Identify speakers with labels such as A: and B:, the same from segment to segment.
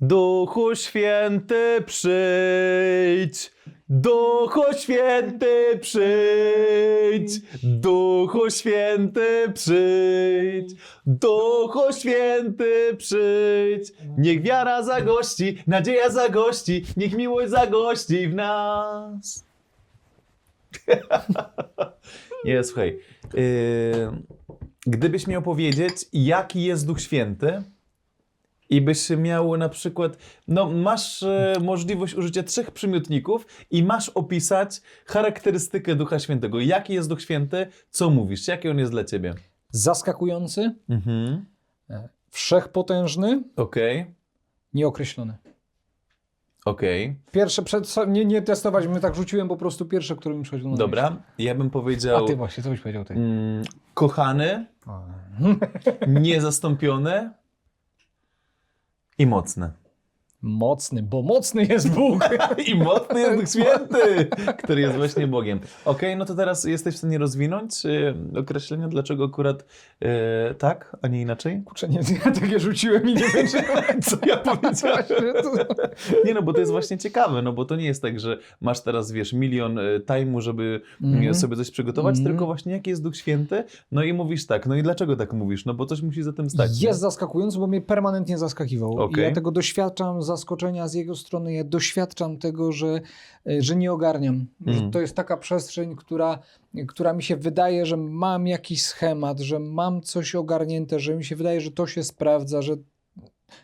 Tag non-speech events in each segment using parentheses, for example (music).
A: Duchu Święty przyjdź, Duchu Święty przyjdź, Duchu Święty przyjdź, Duchu Święty przyjdź. Niech wiara zagości, nadzieja zagości, niech miłość zagości w nas. (laughs) Nie, słuchaj. Yy, gdybyś miał powiedzieć, jaki jest Duch Święty, i byś miał na przykład, no masz e, możliwość użycia trzech przymiotników i masz opisać charakterystykę Ducha Świętego. Jaki jest Duch Święty? Co mówisz? Jaki on jest dla ciebie?
B: Zaskakujący,
A: Mhm.
B: wszechpotężny,
A: Okej,
B: nieokreślony.
A: okej.
B: Pierwsze, przed, nie, nie testować, my tak rzuciłem po prostu pierwsze, które mi przychodziło na
A: Dobra, ja bym
B: myśl.
A: powiedział
B: A ty właśnie, co byś powiedział ty?
A: mm, kochany, (laughs) niezastąpiony i mocny.
B: Mocny, bo mocny jest Bóg. (laughs)
A: I mocny jest Duch Święty, który jest właśnie Bogiem. Okej, no to teraz jesteś w stanie rozwinąć e, określenie, dlaczego akurat e, tak, a nie inaczej?
B: Kurczę, nie, ja takie rzuciłem i nie wiem.
A: Co ja (laughs) powiedziałem? Nie no, bo to jest właśnie ciekawe, no bo to nie jest tak, że masz teraz, wiesz, milion e, time'u, żeby mm. sobie coś przygotować,
B: Mhm.
A: tylko właśnie jaki jest Duch Święty, no i mówisz tak, no i dlaczego tak mówisz? No bo coś musi za tym stać.
B: Jest zaskakujący, bo mnie permanentnie zaskakiwał.
A: Okej.
B: I ja tego doświadczam zaskoczenia z jego strony. Ja doświadczam tego, że, e, że nie ogarniam. Że
A: Mm.
B: to jest taka przestrzeń, która, która mi się wydaje, że mam jakiś schemat, że mam coś ogarnięte, że mi się wydaje, że to się sprawdza, że,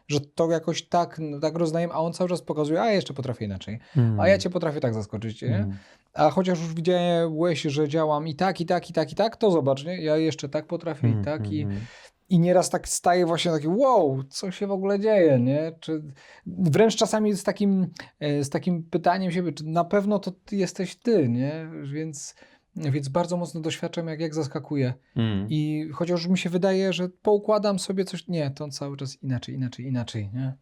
B: że to jakoś tak, no, tak roznajem, a on cały czas pokazuje, a ja jeszcze potrafię inaczej.
A: Mm.
B: A ja cię potrafię tak zaskoczyć?
A: Mm.
B: A chociaż już widziałeś, że działam i tak, i tak, i tak, i tak, to zobacz, nie? Ja jeszcze tak potrafię
A: Mm,
B: i tak, i,
A: mm,
B: i nieraz tak staje właśnie taki wow, co się w ogóle dzieje, nie? Czy wręcz czasami z takim, e, z takim pytaniem siebie, czy na pewno to ty jesteś ty, nie? Więc, więc bardzo mocno doświadczam, jak, jak zaskakuje.
A: mm.
B: I chociaż mi się wydaje, że poukładam sobie coś, nie, to cały czas inaczej, inaczej, inaczej, nie?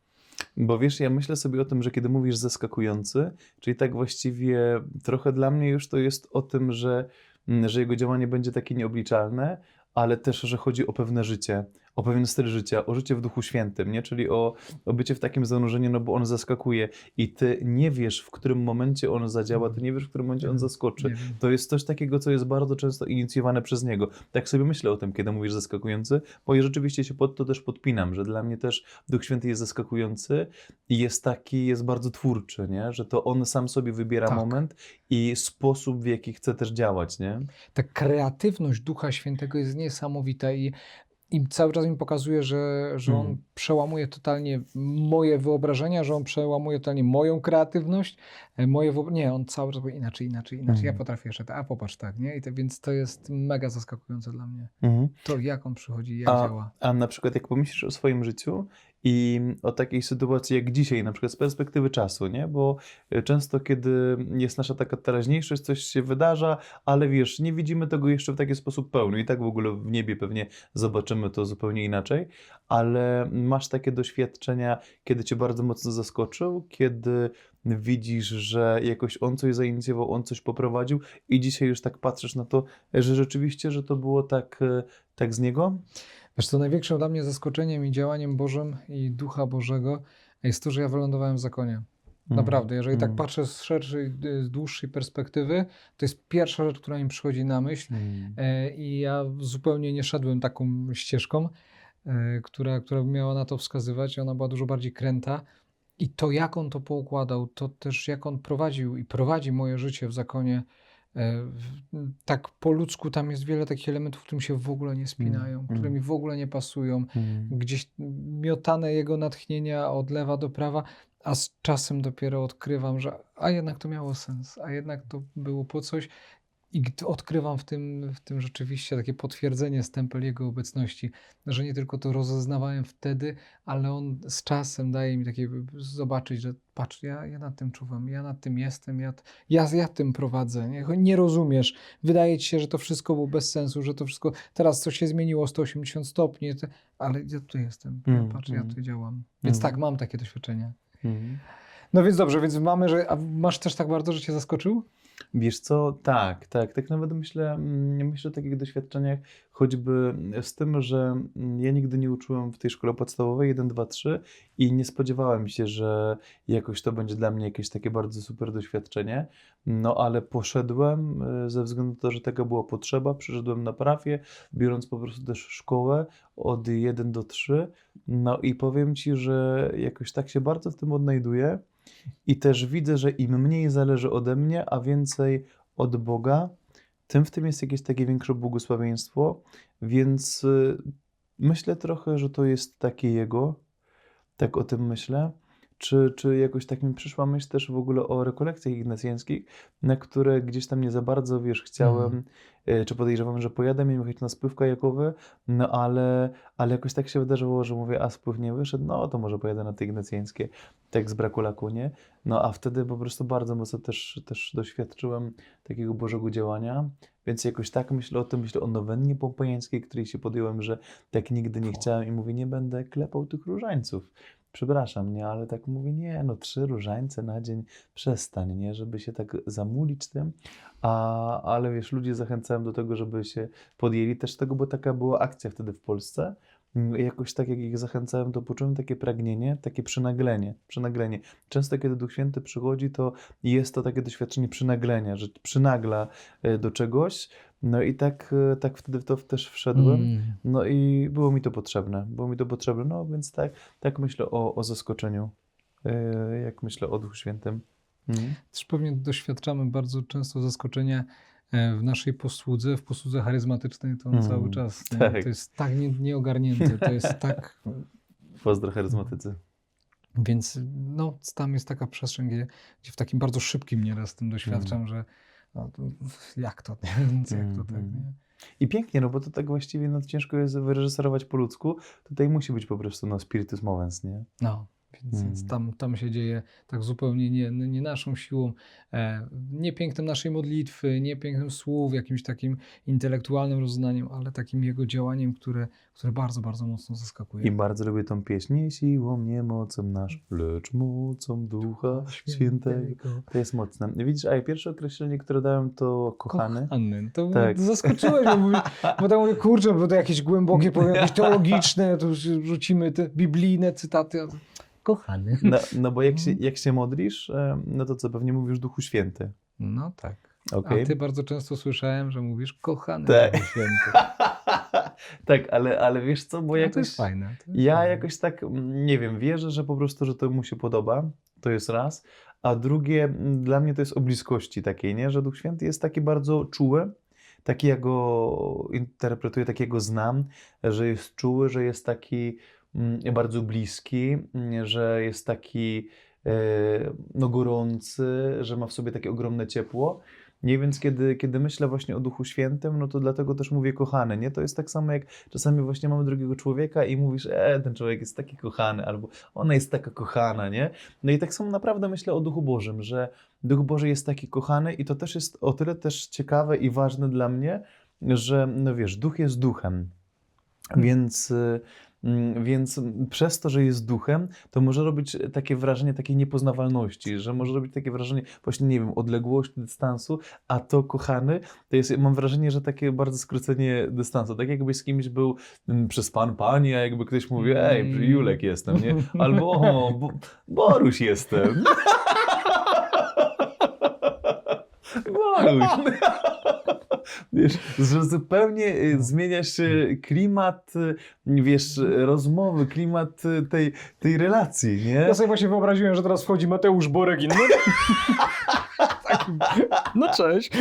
A: Bo wiesz, ja myślę sobie o tym, że kiedy mówisz zaskakujący, czyli tak właściwie trochę dla mnie już to jest o tym, że, mm, że jego działanie będzie takie nieobliczalne, ale też, że chodzi o pewne życie, o pewien styl życia, o życie w Duchu Świętym, nie? Czyli o, o bycie w takim zanurzeniu, no bo on zaskakuje i ty nie wiesz, w którym momencie on zadziała, ty nie wiesz, w którym momencie on zaskoczy. To jest coś takiego, co jest bardzo często inicjowane przez niego. Tak sobie myślę o tym, kiedy mówisz zaskakujący, bo ja rzeczywiście się pod to też podpinam, że dla mnie też Duch Święty jest zaskakujący i jest taki, jest bardzo twórczy, nie? że to on sam sobie wybiera
B: Tak.
A: moment i sposób, w jaki chce też działać. Nie?
B: ta kreatywność Ducha Świętego jest niesamowita i, i cały czas mi pokazuje, że, że on
A: Mhm.
B: przełamuje totalnie moje wyobrażenia, że on przełamuje totalnie moją kreatywność, e, moje Nie, on cały czas mówi inaczej, inaczej, inaczej. Ja
A: Mhm.
B: potrafię jeszcze, a popatrz tak, nie? I to, więc to jest mega zaskakujące dla mnie.
A: Mhm.
B: To, jak on przychodzi, jak
A: A,
B: działa.
A: a na przykład jak pomyślisz o swoim życiu i o takiej sytuacji jak dzisiaj, na przykład z perspektywy czasu, nie? Bo y, często kiedy jest nasza taka teraźniejszość, coś się wydarza, ale wiesz, nie widzimy tego jeszcze w taki sposób pełny i tak w ogóle w niebie pewnie zobaczymy to zupełnie inaczej, ale masz takie doświadczenia, kiedy cię bardzo mocno zaskoczył, kiedy widzisz, że jakoś on coś zainicjował, on coś poprowadził i dzisiaj już tak patrzysz na to, że rzeczywiście, że to było tak, y, tak z niego?
B: Wiesz, co największym dla mnie zaskoczeniem i działaniem Bożym i Ducha Bożego jest to, że ja wylądowałem w zakonie. Naprawdę, jeżeli tak
A: Mm.
B: patrzę z szerszej, z dłuższej perspektywy, to jest pierwsza rzecz, która mi przychodzi na myśl.
A: Mm.
B: E, I ja zupełnie nie szedłem taką ścieżką, e, która, która miała na to wskazywać. Ona była dużo bardziej kręta. I to, jak on to poukładał, to też jak on prowadził i prowadzi moje życie w zakonie, tak po ludzku, tam jest wiele takich elementów, które mi się w ogóle nie spinają,
A: Mm,
B: które
A: mm.
B: mi w ogóle nie pasują.
A: Mm.
B: Gdzieś miotane jego natchnienia od lewa do prawa, a z czasem dopiero odkrywam, że a jednak to miało sens, a jednak to było po coś. I odkrywam w tym, w tym rzeczywiście takie potwierdzenie, stempel jego obecności, że nie tylko to rozeznawałem wtedy, ale on z czasem daje mi takie zobaczyć, że patrz, ja, ja nad tym czuwam, ja nad tym jestem, ja, ja, ja tym prowadzę. Nie, nie rozumiesz. Wydaje ci się, że to wszystko było bez sensu, że to wszystko teraz coś się zmieniło o 180 stopni, ale ja tu jestem, ja,
A: Mm,
B: patrz, ja
A: mm.
B: tu działam. Więc
A: Mm.
B: tak, mam takie doświadczenia.
A: Mm.
B: No więc dobrze, więc mamy, że. A masz też tak bardzo, że cię zaskoczył?
A: Wiesz co, tak, tak, tak nawet myślę, mm, myślę o takich doświadczeniach, choćby z tym, że mm, ja nigdy nie uczyłem w tej szkole podstawowej 1, 2, 3 i nie spodziewałem się, że jakoś to będzie dla mnie jakieś takie bardzo super doświadczenie, no ale poszedłem y, ze względu na to, że taka była potrzeba, przyszedłem na prawie, biorąc po prostu też szkołę od 1 do 3, no i powiem Ci, że jakoś tak się bardzo w tym odnajduję, i też widzę, że im mniej zależy ode mnie, a więcej od Boga, tym w tym jest jakieś takie większe błogosławieństwo. Więc y, myślę trochę, że to jest takie Jego. Tak o tym myślę. Czy, czy jakoś tak mi przyszła myśl też w ogóle o rekolekcjach ignacjańskich, na które gdzieś tam nie za bardzo, wiesz, chciałem, y, czy podejrzewam, że pojadę, miałem jechać na spływ kajakowy, no ale, ale jakoś tak się wydarzyło, że mówię, a spływ nie wyszedł, no to może pojadę na te ignacjańskie, tak z braku laku, nie? No a wtedy po prostu bardzo mocno też, też doświadczyłem takiego Bożego działania, więc jakoś tak myślę o tym, myślę o nowennie pompajańskiej, której się podjąłem, że tak nigdy nie chciałem i mówię, nie będę klepał tych różańców. Przepraszam, nie, ale tak mówię, nie, no trzy różańce na dzień, przestań, nie, żeby się tak zamulić tym, a, ale wiesz, ludzie zachęcałem do tego, żeby się podjęli. Też tego, bo taka była akcja wtedy w Polsce, jakoś tak jak ich zachęcałem, to poczułem takie pragnienie, takie przynaglenie, przynaglenie. Często kiedy Duch Święty przychodzi, to jest to takie doświadczenie przynaglenia, że przynagla e, do czegoś, no i tak, e, tak wtedy w to też wszedłem,
B: Mm.
A: no i było mi to potrzebne, było mi to potrzebne, no więc tak, tak myślę o, o zaskoczeniu, e, jak myślę o Duchu Świętym. Mhm.
B: Też pewnie doświadczamy bardzo często zaskoczenia w naszej posłudze, w posłudze charyzmatycznej to on
A: Mm,
B: cały czas. nie?
A: tak.
B: To jest tak nie, nieogarnięte, to jest (laughs) tak.
A: Pozdro charyzmatycy.
B: Więc no, tam jest taka przestrzeń, gdzie, gdzie w takim bardzo szybkim nieraz tym doświadczam, że no, to, jak to, nie? (laughs) Jak to tak,
A: Mm,
B: nie?
A: I pięknie, no bo to tak właściwie no, ciężko jest wyreżyserować po ludzku. Tutaj musi być po prostu no, spiritus movens, nie?
B: No, więc, więc
A: Mm.
B: tam, tam się dzieje tak zupełnie nie, nie naszą siłą, e, nie pięknem naszej modlitwy, nie pięknem słów, jakimś takim intelektualnym rozeznaniem, ale takim jego działaniem, które, które bardzo, bardzo mocno zaskakuje.
A: I bardzo lubię tą pieśń. Nie siłą, nie mocą nasz, lecz mocą Ducha Świętego. To jest mocne. Widzisz, a ja pierwsze określenie, które dałem, to kochany.
B: Kochany. To
A: Tak.
B: zaskoczyłeś mnie, mówi, bo tam mówię, kurczę, bo to jakieś głębokie, (laughs) powiem, jakieś teologiczne, to już rzucimy te biblijne cytaty. To- Kochany.
A: No, no bo jak się,
B: Mhm.
A: jak się modlisz, em, no to co, pewnie mówisz Duchu Święty.
B: No tak.
A: Okej?
B: A ty bardzo często słyszałem, że mówisz kochany
A: Tak.
B: Duchu Święty. (laughs)
A: tak, ale, ale wiesz co, bo
B: No, to
A: jakoś...
B: jest fajne. To jest
A: Ja
B: fajne.
A: jakoś tak, mm, nie wiem, wierzę, że po prostu, że to mu się podoba, to jest raz, a drugie, mm, dla mnie to jest o bliskości takiej, nie, że Duch Święty jest taki bardzo czuły, taki ja go interpretuję, takiego znam, że jest czuły, że jest taki bardzo bliski, mm, że jest taki e, no, gorący, że ma w sobie takie ogromne ciepło. Nie, więc kiedy, kiedy myślę właśnie o Duchu Świętym, no to dlatego też mówię kochany, nie? To jest tak samo jak czasami właśnie mamy drugiego człowieka i mówisz, e, ten człowiek jest taki kochany, albo ona jest taka kochana, nie? No i tak samo naprawdę myślę o Duchu Bożym, że Duch Boży jest taki kochany i to też jest o tyle też ciekawe i ważne dla mnie, że no wiesz, Duch jest duchem, więc... y, mm, Więc przez to, że jest duchem, to może robić takie wrażenie takiej niepoznawalności, że może robić takie wrażenie właśnie, nie wiem, odległości, dystansu, a to kochany, to jest, mam wrażenie, że takie bardzo skrócenie dystansu. Tak jakbyś z kimś był mm, przez pan, pani, a jakby ktoś mówił, ej,
B: Mm.
A: Julek jestem, nie? Albo o, bo, Boruś jestem. (laughs) Boruś. (laughs) Wiesz, (laughs) że zupełnie y, zmienia się klimat, y, wiesz, rozmowy, klimat y, tej, tej relacji, nie?
B: Ja sobie właśnie wyobraziłem, że teraz wchodzi Mateusz Borek i no, (laughs) Takim, no cześć. (laughs)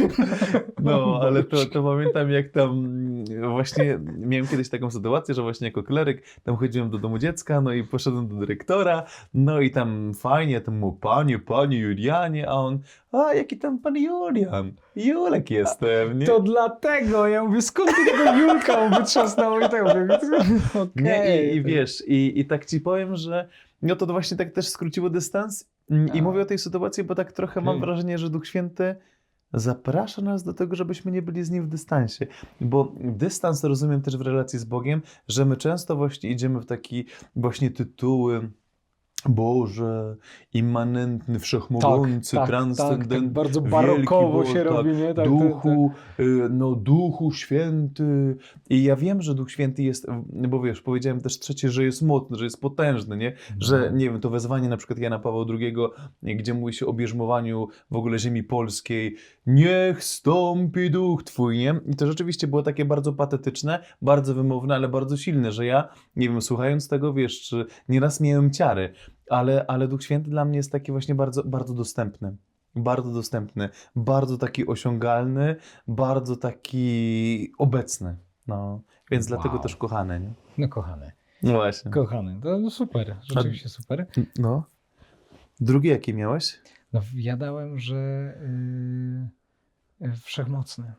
A: No, ale to, to pamiętam, jak tam mm, właśnie miałem kiedyś taką sytuację, że właśnie jako kleryk tam chodziłem do domu dziecka, no i poszedłem do dyrektora, no i tam fajnie, tam mu panie, panie Julianie, a on, a jaki tam pan Julian? Julek jestem, nie?
B: To dlatego, ja mówię, skąd ty tego Julka wytrzasnął i tak mówię,
A: Nie,
B: okej.
A: i, i wiesz, i, i tak ci powiem, że no to właśnie tak też skróciło dystans i
B: A.
A: mówię o tej sytuacji, bo tak trochę mam
B: Okej.
A: wrażenie, że Duch Święty zaprasza nas do tego, żebyśmy nie byli z Nim w dystansie, bo dystans rozumiem też w relacji z Bogiem, że my często właśnie idziemy w taki właśnie tytuły, Boże, immanentny, wszechmogący,
B: tak,
A: transcendentny,
B: tak, bardzo barokowo się
A: tak,
B: robi, nie? Tak, tak,
A: duchu, y, no duchu święty. I ja wiem, że Duch Święty jest, bo wiesz, powiedziałem też trzecie, że jest mocny, że jest potężny, nie? Że, nie wiem, to wezwanie na przykład Jana Pawła II, gdzie mówi się o bierzmowaniu w ogóle ziemi polskiej, niech stąpi duch Twój, nie? I to rzeczywiście było takie bardzo patetyczne, bardzo wymowne, ale bardzo silne, że ja, nie wiem, słuchając tego, wiesz, nieraz miałem ciary, ale, ale Duch Święty dla mnie jest taki właśnie bardzo, bardzo dostępny. Bardzo dostępny, bardzo taki osiągalny, bardzo taki obecny. No, więc dlatego
B: Wow.
A: też kochany, nie?
B: No kochany,
A: No właśnie.
B: kochany, to no super, rzeczywiście super.
A: No. Drugie jakie miałeś?
B: No ja dałem, że yy, yy, wszechmocny.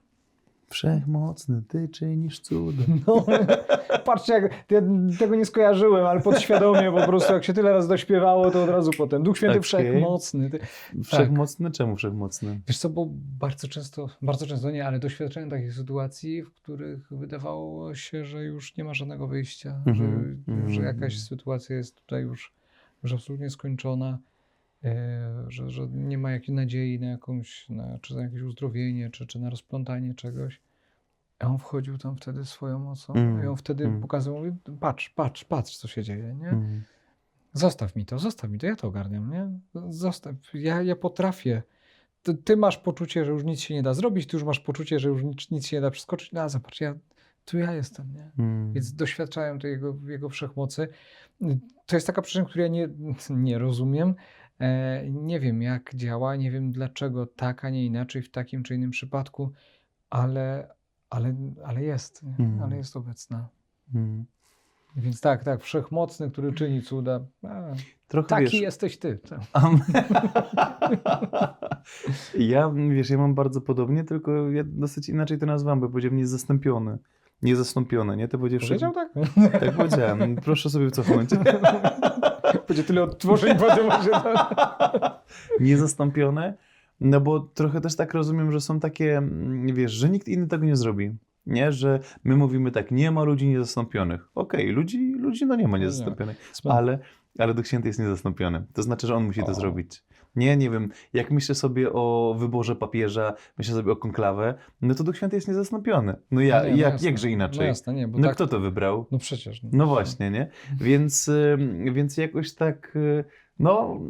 A: Wszechmocny, ty czynisz cuda.
B: No, (laughs) patrzcie, jak, ja tego nie skojarzyłem, ale podświadomie po prostu, jak się tyle razy dośpiewało, to od razu potem. Duch Święty
A: Okej.
B: Wszechmocny. Ty,
A: Wszechmocny? Czemu wszechmocny?
B: Wiesz co, bo bardzo często, bardzo często nie, ale doświadczałem takich sytuacji, w których wydawało się, że już nie ma żadnego wyjścia,
A: Mhm,
B: że,
A: mhm.
B: że jakaś sytuacja jest tutaj już, już absolutnie skończona, e, że, że nie ma jakiej nadziei na jakąś, na, czy na jakieś uzdrowienie, czy, czy na rozplątanie czegoś. A on wchodził tam wtedy swoją mocą
A: Mm,
B: i on wtedy
A: mm.
B: pokazywał, mówi, patrz, patrz, patrz, co się dzieje, nie?
A: Mm.
B: Zostaw mi to, zostaw mi to, ja to ogarniam, nie? Zostaw, ja, ja potrafię. Ty, ty masz poczucie, że już nic się nie da zrobić, ty już masz poczucie, że już nic, nic się nie da przeskoczyć. No a zobacz, ja, tu ja jestem, nie?
A: Mm.
B: Więc doświadczałem tej jego, jego wszechmocy. To jest taka przyczyna, której ja nie, (laughs) nie rozumiem. E, nie wiem, jak działa, nie wiem dlaczego tak, a nie inaczej w takim czy innym przypadku, ale, ale, ale jest?
A: Mm.
B: ale jest obecna.
A: Mm.
B: Więc tak, tak, wszechmocny, który czyni cuda. A,
A: Trochę
B: taki
A: wiesz,
B: jesteś ty. (laughs)
A: Ja, wiesz, ja mam bardzo podobnie, tylko ja dosyć inaczej to nazwałem, bo powiedziałem niezastąpiony. Niezastąpione, nie? Ty powiedziałeś...
B: Powiedział tak?
A: Tak powiedziałem. Proszę sobie cofnąć. (laughs)
B: Będzie tyle odtworzeń potem tak.
A: Niezastąpione, no bo trochę też tak rozumiem, że są takie, mm, wiesz, że nikt inny tego nie zrobi. Nie, że my mówimy tak, nie ma ludzi niezastąpionych. Okej, ludzi, ludzi no nie ma
B: No nie.
A: niezastąpionych, ale, ale Duch Święty jest niezastąpiony. To znaczy, że On musi to
B: O.
A: zrobić. Nie, nie wiem, jak myślę sobie o wyborze papieża, myślę sobie o konklawę, no to Duch Święty jest niezastąpiony. No ja,
B: Nie, no
A: jak,
B: jasne.
A: jakże
B: No
A: inaczej?
B: jasne, nie, bo
A: No
B: tak,
A: kto to wybrał?
B: no przecież.
A: No właśnie, nie? Więc, więc jakoś tak, y, no,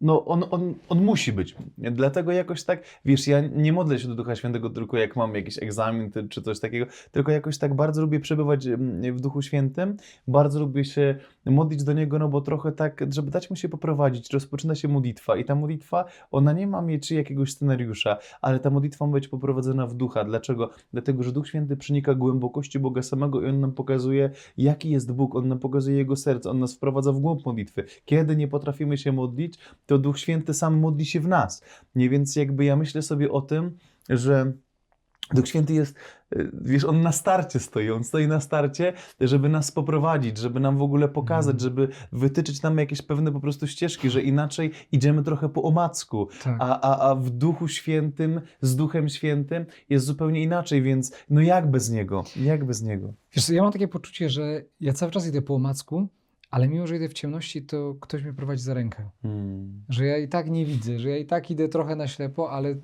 A: no on, on, on musi być. Dlatego jakoś tak, wiesz, ja nie modlę się do Ducha Świętego tylko jak mam jakiś egzamin czy coś takiego, tylko jakoś tak bardzo lubię przebywać w Duchu Świętym, bardzo lubię się modlić do Niego, no bo trochę tak, żeby dać Mu się poprowadzić, rozpoczyna się modlitwa i ta modlitwa, ona nie ma mieć jakiegoś scenariusza, ale ta modlitwa ma być poprowadzona w Ducha. Dlaczego? Dlatego, że Duch Święty przenika głębokości Boga samego i On nam pokazuje, jaki jest Bóg, On nam pokazuje Jego serce, On nas wprowadza w głąb modlitwy. Kiedy nie potrafimy się modlić, to Duch Święty sam modli się w nas. Nie, więc jakby ja myślę sobie o tym, że Duch Święty jest, y, wiesz, On na starcie stoi, On stoi na starcie, żeby nas poprowadzić, żeby nam w ogóle pokazać,
B: Mhm.
A: żeby wytyczyć nam jakieś pewne po prostu ścieżki, że inaczej idziemy trochę po omacku,
B: Tak.
A: a, a, a w Duchu Świętym, z Duchem Świętym jest zupełnie inaczej, więc no jak bez Niego? Jak bez Niego?
B: Wiesz, ja mam takie poczucie, że ja cały czas idę po omacku, ale mimo, że idę w ciemności, to ktoś mnie prowadzi za rękę.
A: Hmm.
B: Że ja i tak nie widzę, że ja i tak idę trochę na ślepo, ale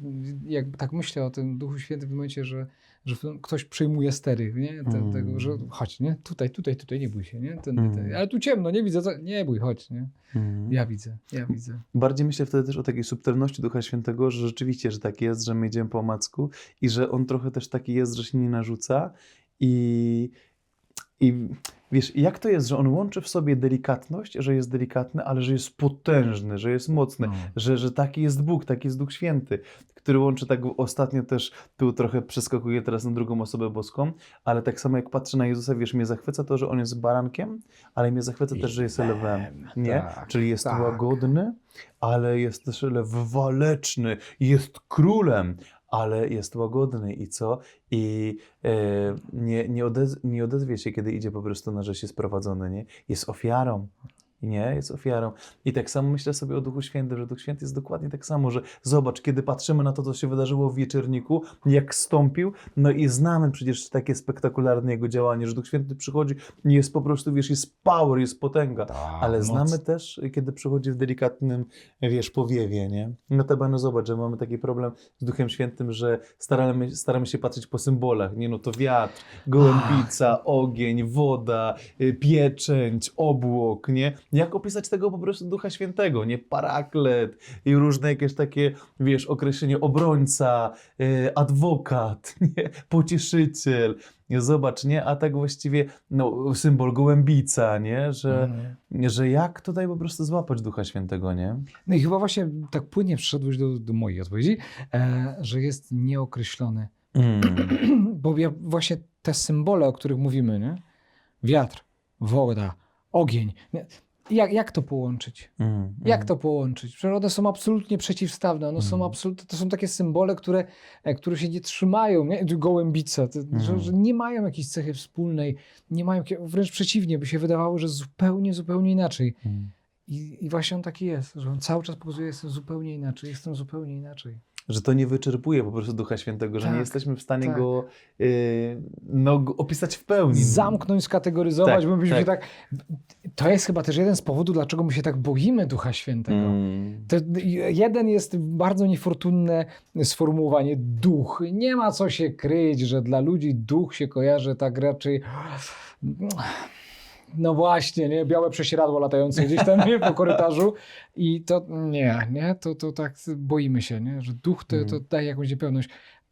B: jak tak myślę o tym Duchu Świętym w momencie, że, że ktoś przyjmuje stery, nie? Ten,
A: Mm.
B: tego, że chodź, nie? Tutaj, tutaj, tutaj, nie bój się, nie? Ten,
A: Mm.
B: ten, ale tu ciemno, nie widzę, co... nie bój, chodź, nie?
A: Hmm.
B: Ja widzę, ja widzę.
A: Bardziej myślę wtedy też o takiej subtelności Ducha Świętego, że rzeczywiście, że tak jest, że my idziemy po omacku i że On trochę też taki jest, że się nie narzuca i, i wiesz, jak to jest, że On łączy w sobie delikatność, że jest delikatny, ale że jest potężny, że jest mocny,
B: No.
A: że, że taki jest Bóg, taki jest Duch Święty, który łączy tak ostatnio też, tu trochę przeskakuję teraz na drugą osobę boską, ale tak samo jak patrzę na Jezusa, wiesz, mnie zachwyca to, że On jest barankiem, ale mnie zachwyca też, że jest lwem, nie?
B: Tak,
A: Czyli jest
B: tak.
A: łagodny, ale jest też lew waleczny, jest królem, ale jest łagodny i co? I e, nie, nie, odez nie odezwie się, kiedy idzie po prostu na rzeź jest prowadzony, nie? Jest ofiarą. Nie, jest ofiarą. I tak samo myślę sobie o Duchu Świętym, że Duch Święty jest dokładnie tak samo, że zobacz, kiedy patrzymy na to, co się wydarzyło w wieczerniku, jak stąpił, no i znamy przecież takie spektakularne jego działanie, że Duch Święty przychodzi i jest po prostu, wiesz, jest power, jest potęga. Ale znamy też, kiedy przychodzi w delikatnym, wiesz, powiewie, nie? Notabene zobacz, że mamy taki problem z Duchem Świętym, że staramy, staramy się patrzeć po symbolach, nie? No to wiatr, gołębica, ogień, woda, y, pieczęć, obłok, nie? Jak opisać tego po prostu Ducha Świętego, nie? Paraklet i różne jakieś takie, wiesz, określenie obrońca, y, adwokat, (laughs) nie? Pocieszyciel. Zobacz, nie? A tak właściwie, no, symbol gołębica, nie? Że,
B: Mhm.
A: że jak tutaj po prostu złapać Ducha Świętego, nie?
B: No i chyba właśnie tak płynnie przyszedłeś do, do mojej odpowiedzi, e, że jest nieokreślony.
A: Mm. (clears throat)
B: Bo ja właśnie te symbole, o których mówimy, nie? wiatr, woda, ogień, nie? Jak, jak to połączyć?
A: Mm.
B: Jak to połączyć? Przecież one są absolutnie przeciwstawne. One są
A: Mhm.
B: absolutnie, to są takie symbole, które, e, które się nie trzymają. Nie? Gołębice, to, że,
A: Mhm.
B: że nie mają jakiejś cechy wspólnej, nie mają, wręcz przeciwnie, by się wydawało, że zupełnie, zupełnie inaczej.
A: Mm.
B: I, I właśnie on taki jest, że on cały czas pokazuje, jestem zupełnie inaczej, jestem zupełnie inaczej.
A: Że to nie wyczerpuje po prostu Ducha Świętego, że nie
B: Tak,
A: jesteśmy w stanie
B: tak.
A: go, y, no, opisać w pełni.
B: Zamknąć, skategoryzować,
A: Tak,
B: bo byśmy
A: tak.
B: tak. To jest chyba też jeden z powodów, dlaczego my się tak boimy Ducha Świętego.
A: Mm.
B: To jeden jest bardzo niefortunne sformułowanie duch. Nie ma co się kryć, że dla ludzi duch się kojarzy tak raczej. No właśnie, nie? Białe prześcieradło latające gdzieś tam nie? po korytarzu. I to nie, nie? To, to tak boimy się, nie? że duch to, to
A: Mhm.
B: daje jakąś niepewność.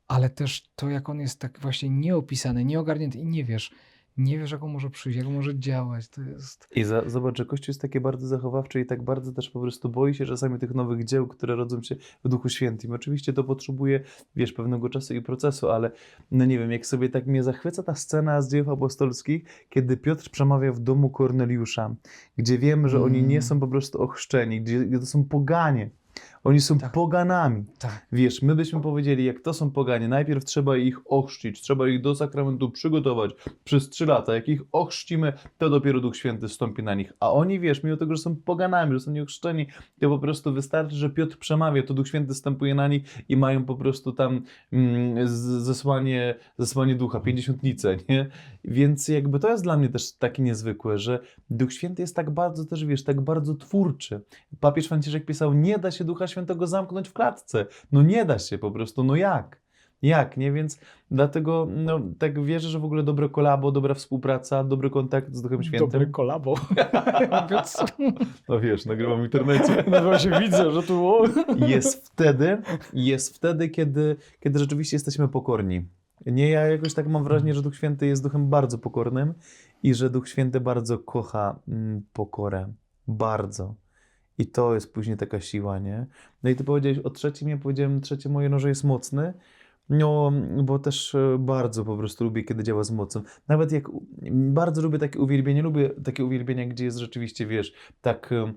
B: Ale też to, jak on jest tak właśnie nieopisany, nieogarnięty i nie wiesz, nie wiesz, jak on może przyjść, jak może działać. To jest.
A: I za, zobacz, że Kościół jest taki bardzo zachowawczy i tak bardzo też po prostu boi się czasami tych nowych dzieł, które rodzą się w Duchu Świętym. Oczywiście to potrzebuje, wiesz, pewnego czasu i procesu, ale no nie wiem, jak sobie tak mnie zachwyca ta scena z dziejów apostolskich, kiedy Piotr przemawia w domu Korneliusza, gdzie wiemy, że oni nie
B: Mm.
A: są po prostu ochrzczeni, gdzie to są poganie. Oni są
B: Tak.
A: poganami.
B: Tak.
A: Wiesz, my byśmy powiedzieli, jak to są poganie, najpierw trzeba ich ochrzcić, trzeba ich do sakramentu przygotować przez trzy lata. Jak ich ochrzcimy, to dopiero Duch Święty stąpi na nich. A oni, wiesz, mimo tego, że są poganami, że są nieochrzczeni, to po prostu wystarczy, że Piotr przemawia, to Duch Święty stępuje na nich i mają po prostu tam mm, zesłanie, zesłanie ducha, pięćdziesiątnice, nie? Więc jakby to jest dla mnie też takie niezwykłe, że Duch Święty jest tak bardzo też, wiesz, tak bardzo twórczy. Papież Franciszek pisał, nie da się Ducha Świętego zamknąć w klatce. No nie da się po prostu, no jak? Jak, nie? Więc dlatego no, tak wierzę, że w ogóle dobre kolabo, dobra współpraca, dobry kontakt z Duchem Świętym.
B: Dobry kolabo. (laughs)
A: No wiesz, nagrywam w internecie. (laughs)
B: No właśnie widzę, że tu...
A: Jest wtedy, jest wtedy, kiedy, kiedy rzeczywiście jesteśmy pokorni. Nie, ja jakoś tak mam wrażenie, że Duch Święty jest duchem bardzo pokornym i że Duch Święty bardzo kocha mm, pokorę. Bardzo. I to jest później taka siła, nie? No i ty powiedziałeś o trzecim, ja powiedziałem trzecie moje, no, że jest mocny. No, bo też e, bardzo po prostu lubię, kiedy działa z mocą. Nawet jak bardzo lubię takie uwielbienie, lubię takie uwielbienia, gdzie jest rzeczywiście, wiesz, tak, e,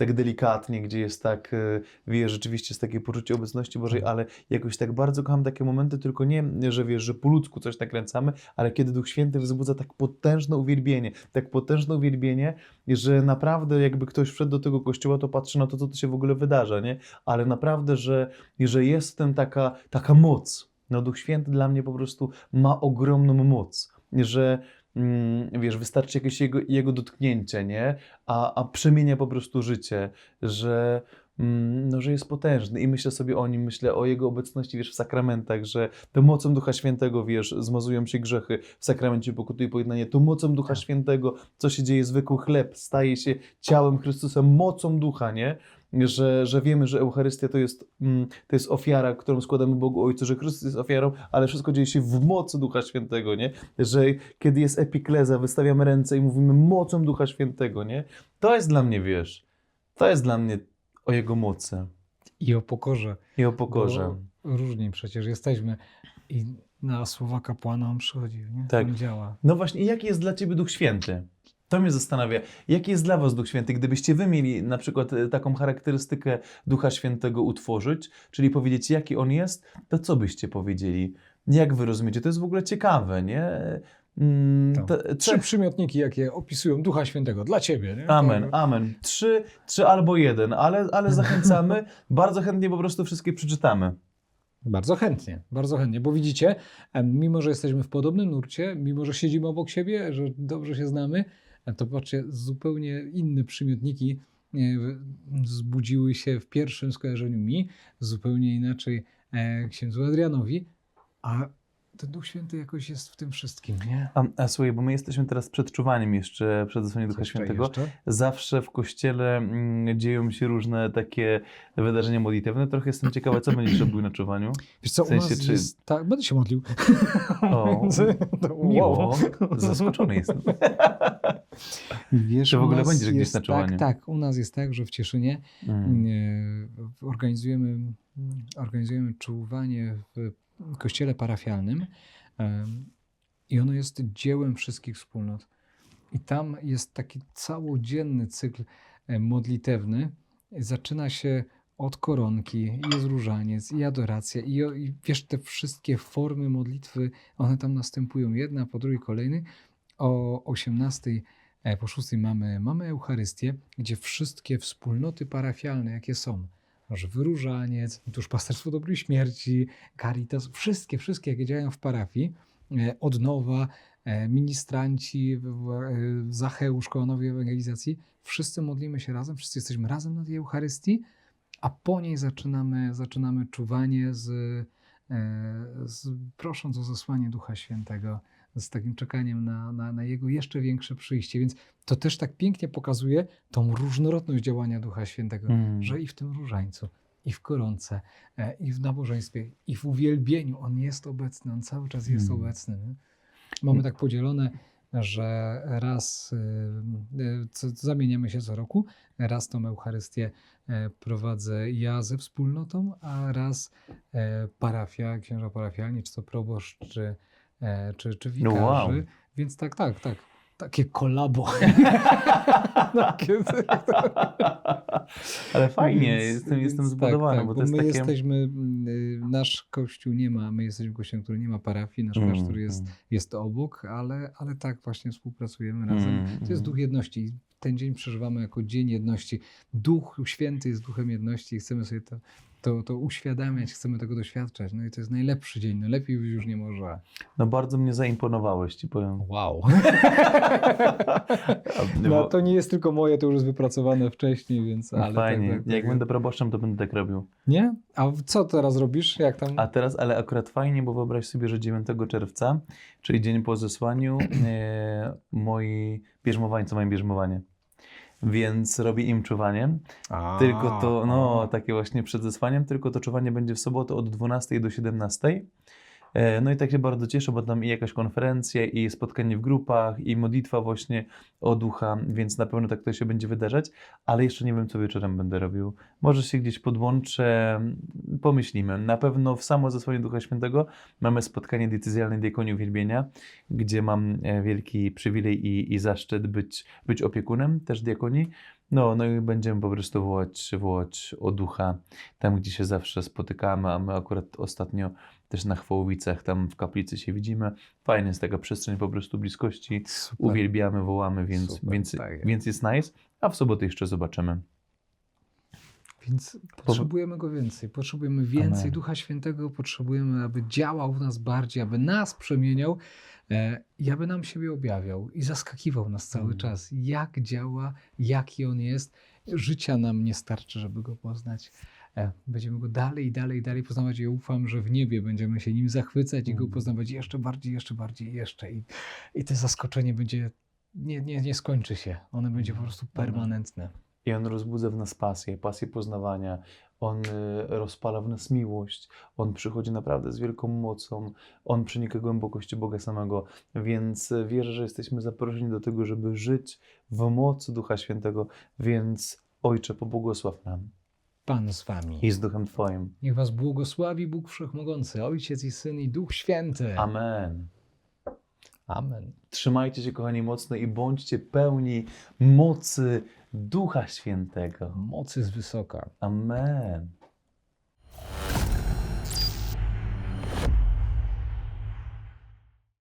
A: tak delikatnie, gdzie jest tak, e, wiesz, rzeczywiście jest takie poczucie obecności Bożej, ale jakoś tak bardzo kocham takie momenty, tylko nie, że wiesz, że po ludzku coś nakręcamy, ale kiedy Duch Święty wzbudza tak potężne uwielbienie, tak potężne uwielbienie, że naprawdę jakby ktoś wszedł do tego kościoła, to patrzy na to, co tu się w ogóle wydarza, nie? Ale naprawdę, że, że jest w tym taka, taka moc. No Duch Święty dla mnie po prostu ma ogromną moc, że wiesz, wystarczy jakieś jego, jego dotknięcie, nie? A, a przemienia po prostu życie, że mm, no, że jest potężny i myślę sobie o nim, myślę o jego obecności, wiesz, w sakramentach, że to mocą Ducha Świętego, wiesz, zmazują się grzechy w sakramencie pokuty i pojednanie, to mocą Ducha
B: Tak.
A: Świętego, co się dzieje, zwykły chleb staje się ciałem Chrystusa, mocą Ducha, nie? Że, że wiemy, że Eucharystia to jest, mm, to jest ofiara, którą składamy Bogu Ojcu, że Chrystus jest ofiarą, ale wszystko dzieje się w mocy Ducha Świętego, nie? Że kiedy jest epikleza, wystawiamy ręce i mówimy mocą Ducha Świętego, nie? To jest dla mnie, wiesz, to jest dla mnie o Jego mocy
B: I o pokorze.
A: i o pokorze.
B: Bo różni przecież jesteśmy. I na słowa kapłana on przychodził, nie?
A: Tak.
B: On działa.
A: No właśnie, jaki jest dla Ciebie Duch Święty? To mnie zastanawia. Jaki jest dla Was Duch Święty? Gdybyście Wy mieli na przykład e, taką charakterystykę Ducha Świętego utworzyć, czyli powiedzieć, jaki On jest, to co byście powiedzieli? Jak Wy rozumiecie? To jest w ogóle ciekawe, nie? Mm, te-
B: Trzy przymiotniki, jakie opisują Ducha Świętego dla ciebie. Nie?
A: Amen,
B: To-
A: amen. Trzy, trzy albo jeden, ale, ale zachęcamy. (laughs) Bardzo chętnie po prostu wszystkie przeczytamy.
B: Bardzo chętnie, bardzo chętnie, bo widzicie, mimo że jesteśmy w podobnym nurcie, mimo że siedzimy obok siebie, że dobrze się znamy, to patrzcie, zupełnie inne przymiotniki e, wzbudziły się w pierwszym skojarzeniu mi, zupełnie inaczej e, księdzu Adrianowi, a ten Duch Święty jakoś jest w tym wszystkim, nie?
A: A, a słuchaj, bo my jesteśmy teraz przed czuwaniem jeszcze, przed zasłonięciem Ducha
B: Jeszcze,
A: Świętego.
B: jeszcze?
A: Zawsze w kościele mm, dzieją się różne takie wydarzenia modlitewne. Trochę jestem ciekawa, co będziesz (clears throat) robił na czuwaniu.
B: Wiesz co,
A: W sensie, czy-
B: jest, tak, będę się modlił.
A: O, (laughs)
B: to-
A: Miło, zaskoczony jestem. (laughs)
B: Wiesz,
A: Czy w ogóle będziesz gdzieś
B: jest
A: na czuwaniu?
B: Tak, tak, u nas jest tak, że w Cieszynie
A: Mm.
B: E, Organizujemy, organizujemy czuwanie w kościele parafialnym i ono jest dziełem wszystkich wspólnot. I tam jest taki całodzienny cykl modlitewny. Zaczyna się od koronki, i jest różaniec, i adoracja, i, i wiesz, te wszystkie formy modlitwy, one tam następują, jedna po drugiej kolejny. O 18 E, Po szóstej mamy, mamy Eucharystię, gdzie wszystkie wspólnoty parafialne, jakie są, żywy różaniec, duszpasterstwo dobrej śmierci, Caritas, wszystkie, wszystkie, jakie działają w parafii, e, odnowa, e, ministranci, e, Zacheusz, koło ewangelizacji, wszyscy modlimy się razem, wszyscy jesteśmy razem na tej Eucharystii, a po niej zaczynamy, zaczynamy czuwanie z, z, prosząc o zesłanie Ducha Świętego, z takim czekaniem na, na, na Jego jeszcze większe przyjście. Więc to też tak pięknie pokazuje tą różnorodność działania Ducha Świętego,
A: Mm.
B: że i w tym różańcu, i w koronce, e, i w nabożeństwie, i w uwielbieniu On jest obecny, On cały czas jest
A: Mm.
B: obecny. Nie? Mamy tak podzielone, że raz y, y, co, zamieniamy się co roku, raz tą Eucharystię e, prowadzę ja ze wspólnotą, a raz e, parafia, księża parafialni, czy to proboszcz, czy, e, czy, czy
A: No
B: wikarzy.
A: wow.
B: Więc tak, tak, tak. Takie kolabo. (laughs) Takie-
A: Ale fajnie,
B: Więc-
A: jestem,
B: więc
A: jestem
B: tak,
A: zbudowany,
B: tak,
A: bo to jest
B: my
A: takie...
B: jesteśmy, mm, y, nasz kościół nie ma, my jesteśmy kościołem, który nie ma parafii, nasz
A: Mm,
B: klasztor jest,
A: mm,
B: jest obok, ale, ale tak właśnie współpracujemy razem.
A: mm,
B: To jest
A: mm.
B: duch jedności. i Ten dzień przeżywamy jako dzień jedności. Duch Święty jest duchem jedności i chcemy sobie to, to, to uświadamiać, chcemy tego doświadczać. No i to jest najlepszy dzień, no lepiej już nie może.
A: No bardzo mnie zaimponowałeś, ci powiem.
B: Wow. (laughs) No to nie jest tylko moje, to już jest wypracowane wcześniej, więc... Ale
A: Fajnie.
B: Tak, tak, tak,
A: Jak będę proboszczem, to będę tak robił.
B: Nie? A co teraz robisz? Jak tam?
A: A teraz, ale akurat fajnie, bo wyobraź sobie, że 9 czerwca, czyli dzień po zesłaniu, (clears throat) e, moi bierzmowańcy mają bierzmowanie. Więc robię im czuwanie.
B: A,
A: Tylko to, no,
B: a.
A: takie właśnie przed zesłaniem, tylko to czuwanie będzie w sobotę od 12 do 17. E, No i tak się bardzo cieszę, bo tam i jakaś konferencja, i spotkanie w grupach, i modlitwa właśnie o ducha, więc na pewno tak to się będzie wydarzać, ale jeszcze nie wiem, co wieczorem będę robił. Może się gdzieś podłączę, pomyślimy. Na pewno w samo zesłanie Ducha Świętego mamy spotkanie decyzjalnej diakonii uwielbienia, gdzie mam e, wielki przywilej i, i zaszczyt być, być opiekunem też diakonii. No, no i będziemy po prostu wołać, wołać o ducha tam, gdzie się zawsze spotykamy, a my akurat ostatnio też na Chwołowicach, tam w kaplicy się widzimy. Fajnie jest taka przestrzeń po prostu bliskości.
B: Super.
A: Uwielbiamy, wołamy, więc,
B: Super,
A: więc,
B: tak jest.
A: więc jest nice. A w sobotę jeszcze zobaczymy.
B: Więc potrzebujemy go więcej. Potrzebujemy więcej
A: Amen.
B: Ducha Świętego, potrzebujemy, aby działał w nas bardziej, aby nas przemieniał e, i aby nam siebie objawiał i zaskakiwał nas cały
A: Mm.
B: czas. Jak działa, jaki on jest. Życia nam nie starczy, żeby go poznać. E, będziemy go dalej i dalej i dalej poznawać i ufam, że w niebie będziemy się nim zachwycać i go
A: Mm.
B: poznawać jeszcze bardziej, jeszcze bardziej, jeszcze. I, i to zaskoczenie będzie, nie, nie, nie skończy się. Ono będzie po prostu permanentne.
A: I On rozbudza w nas pasję, pasję poznawania. On y, rozpala w nas miłość. On przychodzi naprawdę z wielką mocą. On przenika głębokości Boga samego. Więc y, wierzę, że jesteśmy zaproszeni do tego, żeby żyć w mocy Ducha Świętego. Więc Ojcze, pobłogosław nam
B: Pan z wami.
A: i z Duchem Twoim.
B: Niech was błogosławi Bóg Wszechmogący, Ojciec i Syn i Duch Święty.
A: Amen.
B: Amen.
A: Trzymajcie się, kochani, mocno i bądźcie pełni mocy Ducha Świętego.
B: Mocy z wysoka.
A: Amen.